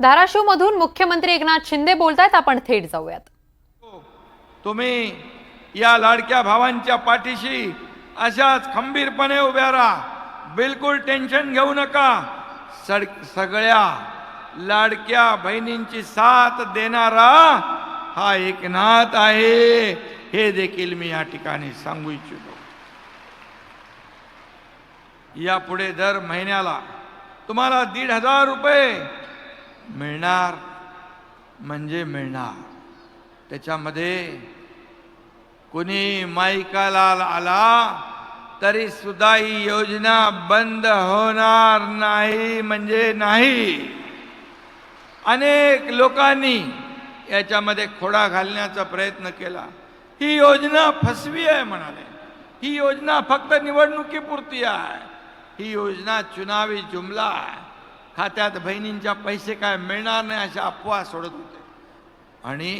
धाराशिव मधून मुख्यमंत्री एकनाथ शिंदे बोलतायत आपण थेट जाऊयात. तुम्ही या लाडक्या भावांच्या पाठीशी अशाच खंबीरपणे उभ्या राहा. बिलकुल टेन्शन घेऊ नका. सड सगळ्या लाडक्या बहिणींची साथ देणारा हा एकनाथ आहे. हे देखील मी या ठिकाणी सांगू इच्छितो. यापुढे दर महिन्याला तुम्हाला दीड हजार रुपये मिळणार म्हणजे मिळणार. त्याच्यामध्ये कुणी माईकाला आला तरी सुद्धा ही योजना बंद होणार नाही म्हणजे नाही. अनेक लोकांनी याच्यामध्ये खोडा घालण्याचा प्रयत्न केला. ही योजना फसवी आहे म्हणाले. ही योजना फक्त निवडणुकीपुरती आहे. ही योजना चुनावी जुमला आहे. खात्यात बहिणींच्या पैसे काय मिळणार नाही अशा अफवा सोडत होते. आणि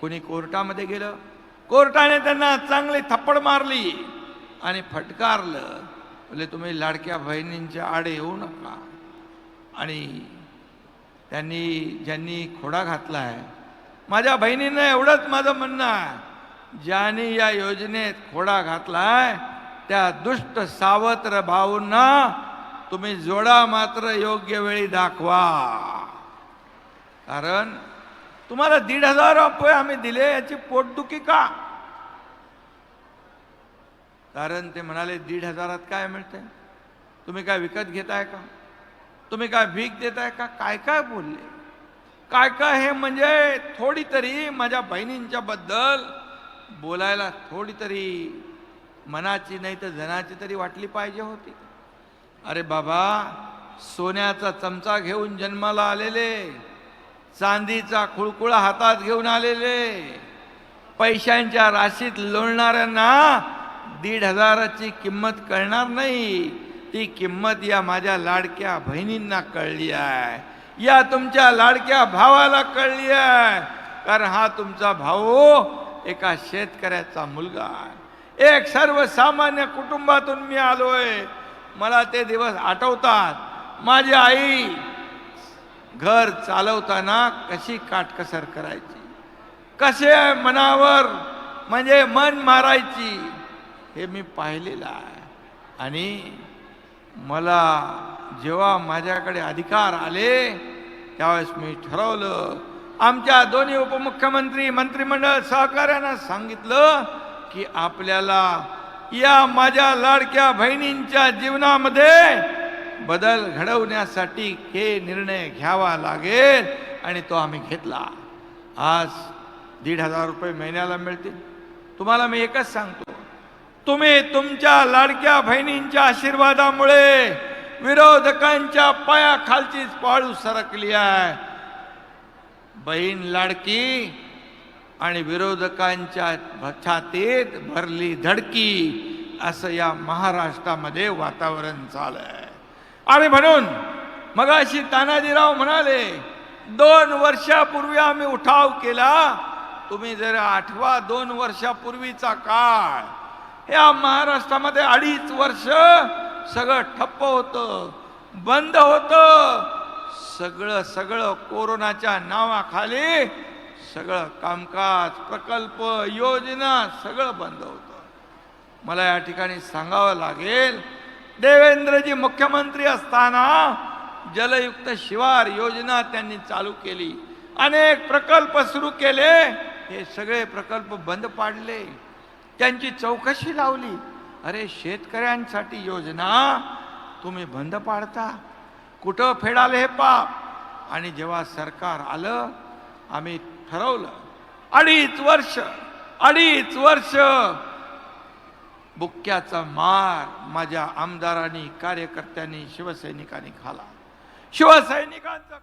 कोणी कोर्टामध्ये गेलं कोर्टाने त्यांना चांगली थप्पड मारली आणि फटकारलं म्हणजे तुम्ही लाडक्या बहिणींच्या आडे येऊ नका. आणि त्यांनी ज्यांनी खोडा घातला आहे माझ्या बहिणींना एवढंच माझं म्हणणं आहे ज्यांनी या योजनेत खोडा घातला आहे त्या दुष्ट सावत्र भाऊंना तुम्ही जोडा मात्र योग्य वेळी दाखवा. कारण तुम्हाला दीड हजार रुपये आम्ही दिले याची पोटदुखी का? कारण ते म्हणाले दीड हजारात काय मिळते तुम्ही काय विकत घेताय का? तुम्ही काय भीक देताय का? काय काय बोलले? काय काय हे म्हणजे थोडी तरी माझ्या बहिणींच्या बद्दल बोलायला थोडी तरी मनाची नाही तर जनाची तरी वाटली पाहिजे होती. अरे बाबा सोन्याचा चमचा घेऊन जन्माला आलेले चांदीचा खुळकुळा हातात घेऊन आलेले पैशांच्या राशीत लोळणाऱ्यांना दीड हजाराची किंमत कळणार नाही. ती किंमत या माझ्या लाडक्या बहिणींना कळली आहे. या तुमच्या लाडक्या भावाला कळली आहे. कारण हा तुमचा भाऊ एका शेतकऱ्याचा मुलगा आहे. एक सर्वसामान्य कुटुंबातून मी आलोय. मला ते दिवस आठवतात. माझी आई घर चालवताना कशी काटकसर करायची? कसे मनावर म्हणजे मन मारायची? हे मी पाहिलेलं आहे. आणि मला जेव्हा माझ्याकडे अधिकार आले त्यावेळेस मी ठरवलं. आमच्या दोन्ही उपमुख्यमंत्री मंत्रिमंडळ सहकार्यानं सांगितलं की आपल्याला या माझ्या लाडक्या बहिणींच्या जीवनामध्ये बदल घडवण्यासाठी हे निर्णय घ्यावा लागेल आणि तो आम्ही घेतला. आज दीड हजार रुपये महिन्याला मिळतील. तुम्हाला मी एकच सांगतो. तुम्ही तुमच्या लाडक्या बहिणींच्या आशीर्वादामुळे विरोधकांच्या पायाखालचीच पाळू सरकली आहे. बहीण लाडकी आणि विरोधकांच्या छातीत भरली धडकी असं या महाराष्ट्रामध्ये वातावरण चालय आणि म्हणून मगाशी तानाजीराव म्हणाले दोन वर्षापूर्वी आम्ही उठाव केला तुम्ही जर आठवा दोन वर्षापूर्वीचा काळ. या महाराष्ट्रामध्ये अडीच वर्ष सगळं ठप्प होतं बंद होतं सगळं सगळं कोरोनाच्या नावाखाली सगळं कामकाज प्रकल्प योजना सगळं बंद होतं. मला या ठिकाणी सांगावं लागेल देवेंद्रजी मुख्यमंत्री असताना जलयुक्त शिवार योजना त्यांनी चालू केली. अनेक प्रकल्प सुरू केले हे सगळे प्रकल्प बंद पाडले. त्यांची चौकशी लावली. अरे शेतकऱ्यांसाठी योजना तुम्ही बंद पाडता. कुठं फेडाले हे पाप? आणि जेव्हा सरकार आलं आम्ही ठरवलं. अडीच वर्ष अडीच वर्ष बुक्क्याचा मार माझ्या आमदारांनी कार्यकर्त्यांनी शिवसैनिकांनी खाला शिवसैनिकांचा